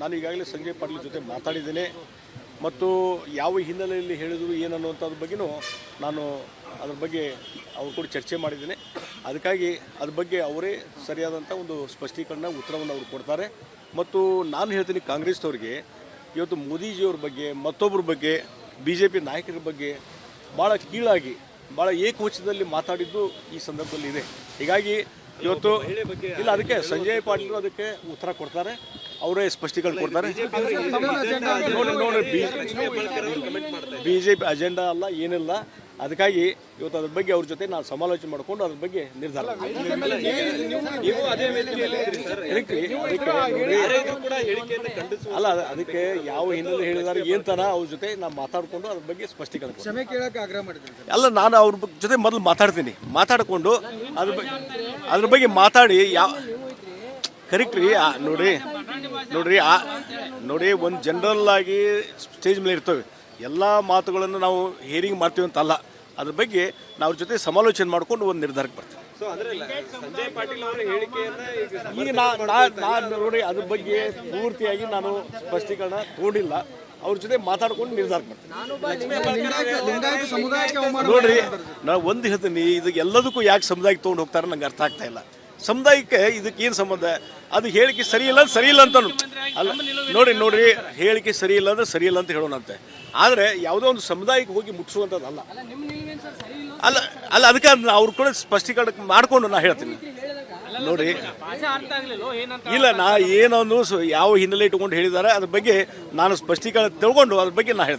ನಾನು ಈಗಾಗಲೇ ಸಂಜಯ್ ಪಾಟೀಲ್ ಜೊತೆ ಮಾತಾಡಿದ್ದೇನೆ. ಮತ್ತು ಯಾವ ಹಿನ್ನೆಲೆಯಲ್ಲಿ ಹೇಳಿದರು ಏನನ್ನುವಂಥದ್ರ ಬಗ್ಗೆನೂ ನಾನು ಅದ್ರ ಬಗ್ಗೆ ಅವ್ರ ಕೂಡ ಚರ್ಚೆ ಮಾಡಿದ್ದೇನೆ. ಅದಕ್ಕಾಗಿ ಅದ್ರ ಬಗ್ಗೆ ಅವರೇ ಸರಿಯಾದಂಥ ಒಂದು ಸ್ಪಷ್ಟೀಕರಣ ಉತ್ತರವನ್ನು ಅವರು ಕೊಡ್ತಾರೆ. ಮತ್ತು ನಾನು ಹೇಳ್ತೀನಿ ಕಾಂಗ್ರೆಸ್ನವ್ರಿಗೆ ಇವತ್ತು ಮೋದಿಜಿಯವ್ರ ಬಗ್ಗೆ ಮತ್ತೊಬ್ಬರ ಬಗ್ಗೆ ಬಿ ಜೆ ಪಿ ನಾಯಕರ ಬಗ್ಗೆ ಭಾಳ ಕೀಳಾಗಿ ಭಾಳ ಏಕವಚನದಲ್ಲಿ ಮಾತಾಡಿದ್ದು ಈ ಸಂದರ್ಭದಲ್ಲಿ ಇದೆ. ಹೀಗಾಗಿ ಇವತ್ತು ಇಲ್ಲ ಅದಕ್ಕೆ ಸಂಜಯ್ ಪಾಟೀಲ್ ಅದಕ್ಕೆ ಉತ್ತರ ಕೊಡ್ತಾರೆ. ಅವರೇ ಸ್ಪಷ್ಟೀಕರಣ ಕೊಡ್ತಾರೆ. ನೋಡಿ ನೋಡಿ ಬಿ ಜೆ ಪಿ ಅಜೆಂಡಾ ಅಲ್ಲ ಏನಿಲ್ಲ. ಅದಕ್ಕಾಗಿ ಇವತ್ತು ಅದ್ರ ಬಗ್ಗೆ ಅವ್ರ ಜೊತೆ ನಾನು ಸಮಾಲೋಚನೆ ಮಾಡಿಕೊಂಡು ಅದ್ರ ಬಗ್ಗೆ ನಿರ್ಧಾರ. ನೀವು ಅಲ್ಲ ಅದಕ್ಕೆ ಯಾವ ಹಿನ್ನೆಲೆ ಹೇಳಿದಾರೆ ಏನ್ ತರ ಅವ್ರ ಜೊತೆ ನಾನು ಮಾತಾಡ್ಕೊಂಡು ಅದ್ರ ಬಗ್ಗೆ ಸ್ಪಷ್ಟೀಕರಣ ಕೊಡ್ತೀನಿ. ಕ್ಷಮೆ ಕೇಳಕ್ಕೆ ಆಗ್ರಹ ಮಾಡಿದ್ರು ಸರ್. ಅಲ್ಲ ನಾನು ಅವ್ರ ಜೊತೆ ಮೊದಲು ಮಾತಾಡ್ತೀನಿ. ಮಾತಾಡಿಕೊಂಡು ಅದ್ರ ಬಗ್ಗೆ ಅದ್ರ ಬಗ್ಗೆ ಮಾತಾಡಿ ಯಾವ ಕರೆಕ್ಟ್ ರೀ ನೋಡಿ. ನೋಡ್ರಿ ಆ ನೋಡಿ ಒಂದು ಜನರಲ್ ಆಗಿ ಸ್ಟೇಜ್ ಮೇಲೆ ಇರ್ತವೆ. ಎಲ್ಲ ಮಾತುಗಳನ್ನು ನಾವು ಹೇರಿಂಗ್ ಮಾಡ್ತೀವಿ ಅಂತ ಅಲ್ಲ ಅದ್ರ ಬಗ್ಗೆ ನಾವು ಜೊತೆ ಸಮಾಲೋಚನೆ ಮಾಡ್ಕೊಂಡು ಒಂದು ನಿರ್ಧಾರಕ್ಕೆ ಬರ್ತೀವಿ. ಸೊ ಅಂದ್ರೆ ಇಲ್ಲ, ಸಂಜಯ್ ಪಾಟೀಲ್ ಅವರ ಹೇಳಿಕೆಯನ್ನ ಈಗ ನಾನು ನೋಡಿ ಅದ್ರ ಬಗ್ಗೆ ಪೂರ್ತಿಯಾಗಿ ನಾನು ಸ್ಪಷ್ಟೀಕರಣ ತಗೊಂಡಿಲ್ಲ. ಅವ್ರ ಜೊತೆ ಮಾತಾಡ್ಕೊಂಡು ನಿರ್ಧಾರ ಮಾಡ್ತೀನಿ ನೋಡ್ರಿ ನಾ ಒಂದು ಹೇಳ್ತೀನಿ ಇದಕ್ಕೆ ಎಲ್ಲದಕ್ಕೂ ಯಾಕೆ ಸಮುದಾಯಕ್ಕೆ ತೊಗೊಂಡು ಹೋಗ್ತಾರೆ ನಂಗೆ ಅರ್ಥ ಆಗ್ತಾ ಇಲ್ಲ. ಸಮುದಾಯಕ್ಕೆ ಇದಕ್ಕೆ ಏನು ಸಂಬಂಧ? ಅದು ಹೇಳಿಕೆ ಸರಿ ಇಲ್ಲ ಅಂದ್ರೆ ಸರಿ ಇಲ್ಲ ಅಂತ ಅಲ್ಲ ನೋಡಿ ನೋಡ್ರಿ ಹೇಳಿಕೆ ಸರಿ ಇಲ್ಲ ಅಂದ್ರೆ ಸರಿ ಇಲ್ಲ ಅಂತ ಹೇಳೋಣಂತೆ. ಆದರೆ ಯಾವುದೋ ಒಂದು ಸಮುದಾಯಕ್ಕೆ ಹೋಗಿ ಮುಟ್ಟಿಸುವಂಥದ್ದಲ್ಲ ಅಲ್ಲ. ಅಲ್ಲ ಅದಕ್ಕೆ ಅವ್ರು ಕೂಡ ಸ್ಪಷ್ಟೀಕರಣ ಮಾಡ್ಕೊಂಡು ನಾ ಹೇಳ್ತೀನಿ. ನೋಡ್ರಿ ಇಲ್ಲ ನಾ ಏನೊಂದು ಯಾವ ಹಿನ್ನೆಲೆ ಇಟ್ಕೊಂಡು ಹೇಳಿದ್ದಾರೆ ಅದ್ರ ಬಗ್ಗೆ ನಾನು ಸ್ಪಷ್ಟೀಕರಣ ತಿಳ್ಕೊಂಡು ಅದ್ರ ಬಗ್ಗೆ ನಾ ಹೇಳ್ತೀನಿ.